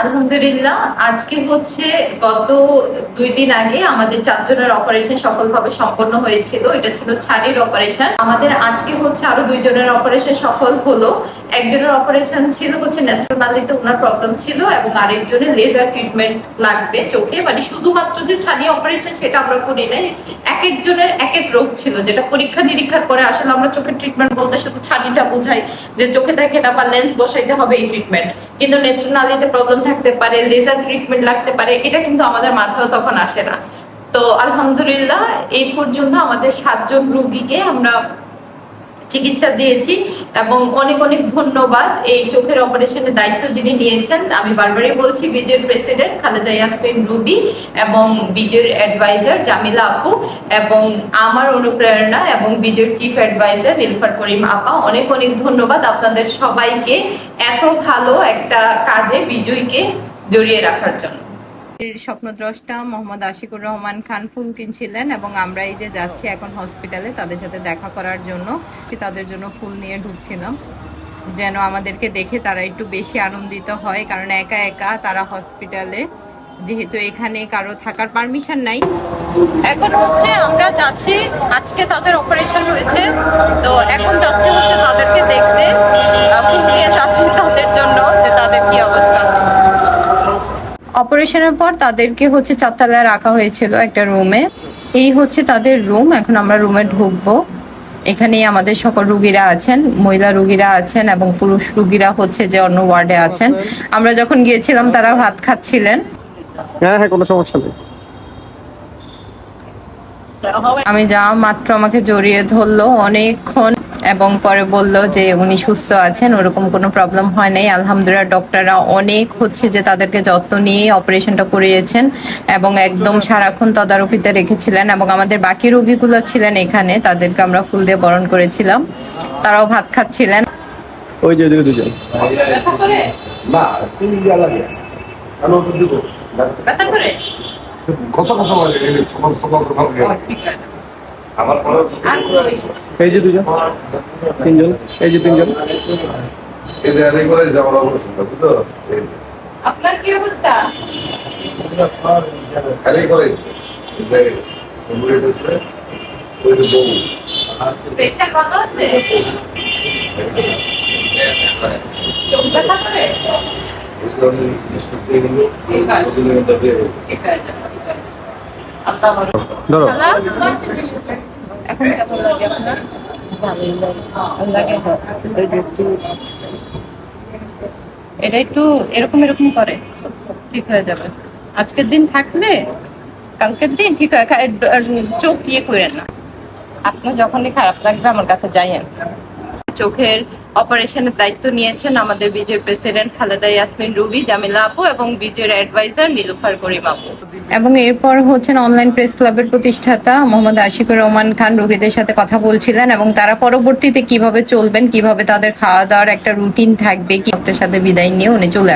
আলহামদুলিল্লাহ, আজকে হচ্ছে গত দুই দিন আগে আমাদের চারজনের অপারেশন সফলভাবে সম্পন্ন হয়েছিল। এটা ছিল ছানির অপারেশন আমাদের আজকে হচ্ছে আরও দুইজনের অপারেশন সফল হলো। একজনের অপারেশন ছিল হচ্ছে নেত্রনালীতে ওনার প্রবলেম ছিল এবং আরেকজনের লেজার ট্রিটমেন্ট লাগবে চোখে। মানে শুধুমাত্র যে ছানি অপারেশন সেটা আমরা করি নাই এক একজনের এক এক রোগ ছিল, যেটা পরীক্ষা নিরীক্ষার পরে আসলে আমরা চোখের ট্রিটমেন্ট বলতে শুধু ছানিটা বোঝাই যে চোখে দেখে না বা লেন্স বসাইতে হবে এই ট্রিটমেন্ট কিন্তু নেত্রনালীতে প্রবলেম থাকতে পারে লেজার ট্রিটমেন্ট লাগতে পারে, এটা কিন্তু আমাদের মাথাও তখন আসে না। তো আলহামদুলিল্লাহ, এই পর্যন্ত আমাদের সাতজন রুগীকে আমরা চিকিৎসা দিয়েছি এবং অনেক অনেক ধন্যবাদ। এই চোখের অপারেশনের দায়িত্ব যিনি নিয়েছেন, আমি বারবারই বলছি বিজের প্রেসিডেন্ট খালেদা ইয়াসমিন রুবি এবং বিজের অ্যাডভাইজার জামিলা আপু এবং আমার অনুপ্রেরণা এবং বিজের চিফ অ্যাডভাইজার নীলফার করিম আপা। অনেক অনেক ধন্যবাদ আপনাদের সবাইকে এত ভালো একটা কাজে বিজয়কে জড়িয়ে রাখার জন্য। স্বপ্নদ্রষ্টা মোহাম্মদ আশিকুর রহমান খান ফুল কিনছিলেন এবং আমরা এই যে যাচ্ছি এখন হসপিটালে তাদের সাথে দেখা করার জন্য তাদের জন্য ফুল নিয়ে ঢুকছিলাম। যেন আমাদেরকে দেখে তারা একটু বেশি আনন্দিত হয়, কারণ একা একা তারা হসপিটালে, যেহেতু এখানে কারও থাকার পারমিশন নাই। এখন হচ্ছে আমরা যাচ্ছি, আজকে তাদের অপারেশন হয়েছে। তো এখন যাচ্ছি হচ্ছে তাদেরকে অপারেশনের পর তাদেরকে হচ্ছে চারতলায় রাখা হয়েছিল একটা রুমে। এই হচ্ছে তাদের রুম এখন আমরা রুমে ঢুকবো। এখানেই আমাদের সকল রুগীরা আছেন মহিলা রুগীরা আছেন এবং পুরুষ রুগীরা হচ্ছে যে অন্য ওয়ার্ডে আছেন। আমরা যখন গিয়েছিলাম তারা ভাত খাচ্ছিলেন। হ্যাঁ হ্যাঁ কোনো সমস্যা নেই। আমি যাওয়া মাত্র আমাকে জড়িয়ে ধরলো অনেকক্ষণ এবং পরে বলল যে উনি সুস্থ আছেন ওরকম কোনো প্রবলেম হয় নাই। আলহামদুলিল্লাহ ডক্টররা অনেক হচ্ছে যে তাদেরকে যত্ন নিয়ে অপারেশনটা করিয়েছেন এবং একদম সারাক্ষণ তদারকিতে রেখেছিলেন এবং আমাদের বাকি রোগীগুলো ছিলেন এখানে তাদেরকে আমরা ফুল দিয়ে বরণ করেছিলাম। তারাও ভাত খাচ্ছিলেন। ওই যে দুজন। না তুমি লাগে আমি ওষুধ দিব। ব্যথা করে? কত কত লাগে এই যে দুজন? তিনজন? এই যে তিনজন? এই যে এলাই করে যে আমার অবস্থা বুঝতো আপনার কি অবস্থা? এলাই করে যে আছে ওই যে বউ। আছে? চোখ ব্যথা ধরো। এখন কেমন লাগে আপনার? এটা একটু এরকম এরকম করে, ঠিক হয়ে যাবে। আজকের দিন থাকলে, কালকের দিন ঠিক হয়। চোখ ইয়ে করেন না। আপনি যখনই খারাপ লাগবে, আমার কাছে যাইয়েন। চোখের অপারেশনের দায়িত্ব নিয়েছেন আমাদের বিজয় প্রেসিডেন্ট খালেদা ইয়াসমিন রুবি, জামিলা আপু এবং বিজয়ের অ্যাডভাইজার নীলুফার করিম আপু। এবং এরপর হচ্ছেন অনলাইন প্রেস ক্লাবের প্রতিষ্ঠাতা মোহাম্মদ আশিকুর রহমান খান, রোগীদের সাথে কথা বলছিলেন এবং তারা পরবর্তীতে কীভাবে চলবেন, কীভাবে তাদের খাওয়া দাওয়ার একটা রুটিন থাকবে, কি সাথে বিদায় নিয়ে উনি চলে